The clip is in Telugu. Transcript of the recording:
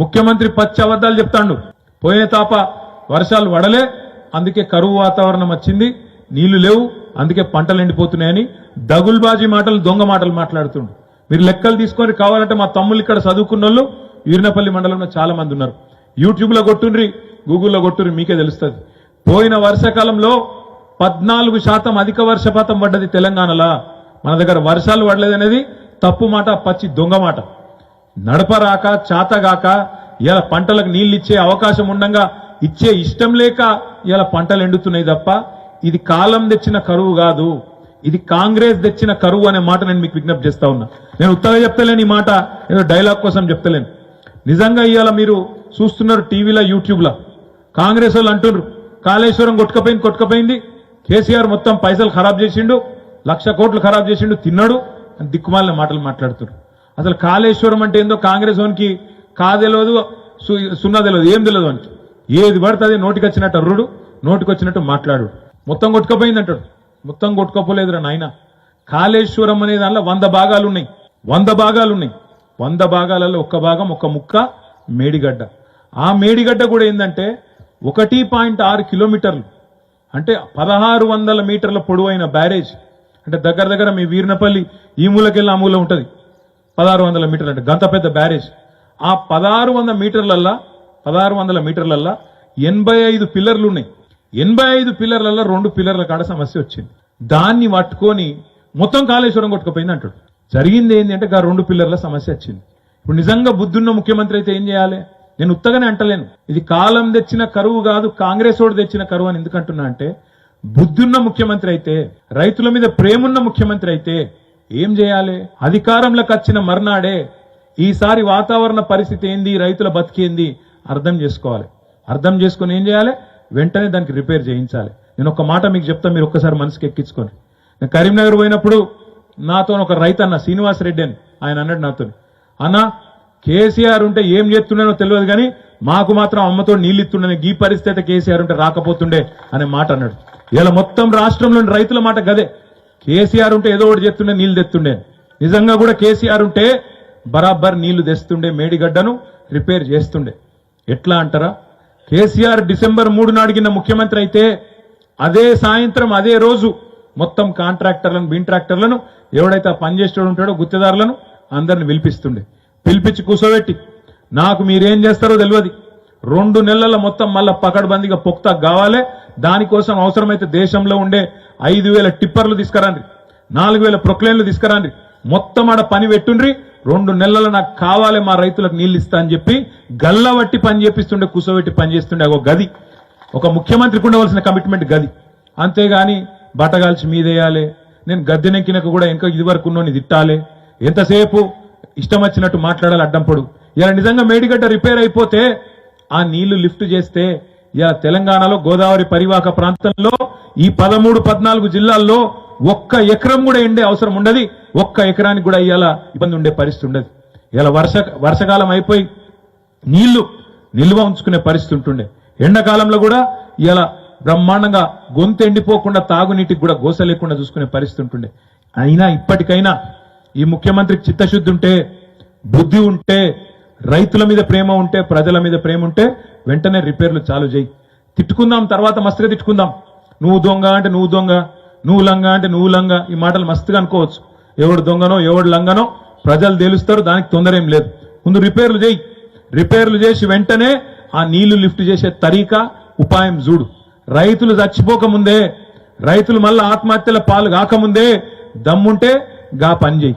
ముఖ్యమంత్రి పచ్చి అబద్దాలు చెప్తాండు. పోయిన తాప వర్షాలు వడలే అందుకే కరువు వాతావరణం వచ్చింది నీళ్ళు లేవు అందుకే పంటలు ఎండిపోతున్నాయని దగుల్బాజీ మాటలు దొంగ మాటలు మాట్లాడుతుండు. మీరు లెక్కలు తీసుకొని కావాలంటే మా తమ్ముళ్ళు ఇక్కడ చదువుకున్న వాళ్ళు వీరినపల్లి మండలంలో చాలా మంది ఉన్నారు. యూట్యూబ్లో కొట్టుండ్రి గూగుల్లో కొట్టుండ్రి మీకే తెలుస్తుంది. పోయిన వర్షాకాలంలో పద్నాలుగు శాతం అధిక వర్షపాతం పడ్డది తెలంగాణలో. మన దగ్గర వర్షాలు పడలేదనేది తప్పు మాట పచ్చి దొంగ మాట. నడపరాక చాతగాక ఇలా పంటలకు నీళ్ళు ఇచ్చే అవకాశం ఉండంగా ఇచ్చే ఇష్టం లేక ఇలా పంటలు ఎండుతున్నాయి తప్ప ఇది కాలం తెచ్చిన కరువు కాదు ఇది కాంగ్రెస్ తెచ్చిన కరువు అనే మాట నేను మీకు విజ్ఞప్తి చేస్తా ఉన్నా. నేను ఉత్తగా చెప్తలేను ఈ మాట ఏదో డైలాగ్ కోసం చెప్తలేను. నిజంగా ఇవాళ మీరు చూస్తున్నారు టీవీలో యూట్యూబ్లో. కాంగ్రెస్ వాళ్ళు అంటున్నారు కాళేశ్వరం కొట్టుకపోయింది కొట్టుకపోయింది కేసీఆర్ మొత్తం పైసలు ఖరాబ్ చేసిండు లక్ష కోట్లు ఖరాబ్ చేసిండు తిన్నాడు అని దిక్కుమాలిన మాటలు మాట్లాడుతున్నారు. అసలు కాళేశ్వరం అంటే ఏందో కాంగ్రెస్ వానికి కాదెలవదు సు- సున్నా తెలియదు ఏం తెలియదు అని ఏది పడుతుంది నోటికి వచ్చినట్టు అర్రుడు నోటికి వచ్చినట్టు మాట్లాడు. మొత్తం కొట్టుకపోయింది అంటాడు. మొత్తం కొట్టుకోపోలేదురా నాయన. కాళేశ్వరం అనే దానిలో వంద భాగాలు ఉన్నాయి వంద భాగాలు ఉన్నాయి వంద భాగాలలో ఒక్క భాగం ఒక ముక్క మేడిగడ్డ. ఆ మేడిగడ్డ కూడా ఏంటంటే ఒకటి పాయింట్ ఆరు కిలోమీటర్లు. అంటే పదహారు వందల మీటర్ల పొడవైన బ్యారేజ్. అంటే దగ్గర దగ్గర మీ వీరినపల్లి ఈ మూలకెళ్ళి ఆ మూల ఉంటుంది. పదహారు వందల మీటర్లు అంటే గంత పెద్ద బ్యారేజ్. ఆ పదహారు వందల మీటర్లల్లా పదహారు వందల మీటర్లల్లా ఎనభై ఐదు పిల్లర్లు ఉన్నాయి ఎనభై ఐదు పిల్లర్లలో రెండు పిల్లర్ల కాడ సమస్య వచ్చింది. దాన్ని పట్టుకొని మొత్తం కాళేశ్వరం కొట్టుకుపోయింది అంటాడు. జరిగింది ఏంటి అంటే ఆ రెండు పిల్లర్ల సమస్య వచ్చింది. ఇప్పుడు నిజంగా బుద్ధున్న ముఖ్యమంత్రి అయితే ఏం చేయాలి? నేను ఉత్తగానే అంటలేను. ఇది కాలం తెచ్చిన కరువు కాదు కాంగ్రెస్ వాడు తెచ్చిన కరువు అని ఎందుకంటున్నా అంటే బుద్ధున్న ముఖ్యమంత్రి అయితే రైతుల మీద ప్రేమున్న ముఖ్యమంత్రి అయితే ఏం చేయాలి? అధికారంలోకి వచ్చిన మర్నాడే ఈసారి వాతావరణ పరిస్థితి ఏంది? రైతుల బతికేంది అర్థం చేసుకోవాలి. అర్థం చేసుకొని ఏం చేయాలి? వెంటనే దానికి రిపేర్ చేయించాలి. నేను ఒక మాట మీకు చెప్తా మీరు ఒక్కసారి మనసుకి ఎక్కించుకొని నేను కరీంనగర్ పోయినప్పుడు నాతో ఒక రైతు అన్న శ్రీనివాస్ రెడ్డి అని ఆయన అన్నాడు నాతో. అన్న కేసీఆర్ ఉంటే ఏం చేస్తున్నానో తెలియదు కానీ మాకు మాత్రం అమ్మతో నీళ్ళు ఇస్తుండే ఈ పరిస్థితి కేసీఆర్ ఉంటే రాకపోతుండే అనే మాట అన్నాడు. ఇలా మొత్తం రాష్ట్రంలోని రైతుల మాట గదే. కేసీఆర్ ఉంటే ఏదో ఒకటి చెప్తుండే నీళ్ళు తెస్తుండే. నిజంగా కూడా కేసీఆర్ ఉంటే బరాబర్ నీళ్ళు తెస్తుండే మేడిగడ్డను రిపేర్ చేస్తుండే. ఎట్లా అంటారా? కేసీఆర్ డిసెంబర్ మూడు నాడిగిన ముఖ్యమంత్రి అయితే అదే సాయంత్రం అదే రోజు మొత్తం కాంట్రాక్టర్లను బిన్ ట్రాక్టర్లను ఎవడైతే పనిచేసేవాడు పని ఉంటాడో గుత్తేదారులను అందరిని పిలిపిస్తుండే. పిలిపించి కూర్చోబెట్టి నాకు మీరేం చేస్తారో తెలియదు. రెండు నెలల మొత్తం మళ్ళా పకడ్బందీగా పొక్తా కావాలి. దానికోసం అవసరమైతే దేశంలో ఉండే ఐదు వేల టిప్పర్లు తీసుకురండి నాలుగు వేల ప్రొక్లైన్లు తీసుకురండి మొత్తం ఆడ పని పెట్టుండ్రి. రెండు నెలలు నాకు కావాలి మా రైతులకు నీళ్ళు ఇస్తా అని చెప్పి గల్లబట్టి పని చేపిస్తుండే కూసోబెట్టి పని చేస్తుండే ఒక గది. ఒక ముఖ్యమంత్రికి ఉండవలసిన కమిట్మెంట్ గది. అంతేగాని బట్టగాల్చి మీదేయాలి. నేను గద్దెనెక్కినకు కూడా ఇంకా ఇది వరకు ఉన్నోని తిట్టాలి. ఎంతసేపు ఇష్టం వచ్చినట్టు మాట్లాడాలి అడ్డంపడు ఇలా నిజంగా మేడిగడ్డ రిపేర్ అయిపోతే ఆ నీళ్ళు లిఫ్ట్ చేస్తే ఇలా తెలంగాణలో గోదావరి పరివాహక ప్రాంతంలో ఈ పదమూడు పద్నాలుగు జిల్లాల్లో ఒక్క ఎకరం కూడా ఎండే అవసరం ఉండదు. ఒక్క ఎకరానికి కూడా ఇవాళ ఇబ్బంది ఉండే పరిస్థితి ఉండదు. ఇలా వర్ష వర్షకాలం అయిపోయి నీళ్ళు నిల్వ ఉంచుకునే పరిస్థితి ఉంటుండే. ఎండాకాలంలో కూడా ఇలా బ్రహ్మాండంగా గొంతు ఎండిపోకుండా తాగునీటికి కూడా గోస లేకుండా చూసుకునే పరిస్థితి ఉంటుండే. అయినా ఇప్పటికైనా ఈ ముఖ్యమంత్రికి చిత్తశుద్ధి ఉంటే బుద్ధి ఉంటే రైతుల మీద ప్రేమ ఉంటే ప్రజల మీద ప్రేమ ఉంటే వెంటనే రిపేర్లు చాలు చేయి. తిట్టుకుందాం తర్వాత మస్తుగా తిట్టుకుందాం. నువ్వు దొంగ అంటే నువ్వు దొంగ నువ్వు లంగ అంటే నువ్వు లంగ ఈ మాటలు మస్తుగా అనుకోవచ్చు. ఎవడు దొంగనో ఎవడు లంగనో ప్రజలు తెలుస్తారు దానికి తొందర ఏం లేదు. ముందు రిపేర్లు చేయి. రిపేర్లు చేసి వెంటనే ఆ నీళ్ళు లిఫ్ట్ చేసే తరీకా ఉపాయం చూడు. రైతులు చచ్చిపోకముందే రైతులు మళ్ళీ ఆత్మహత్యల పాలు కాకముందే దమ్ముంటే గా పని చేయి.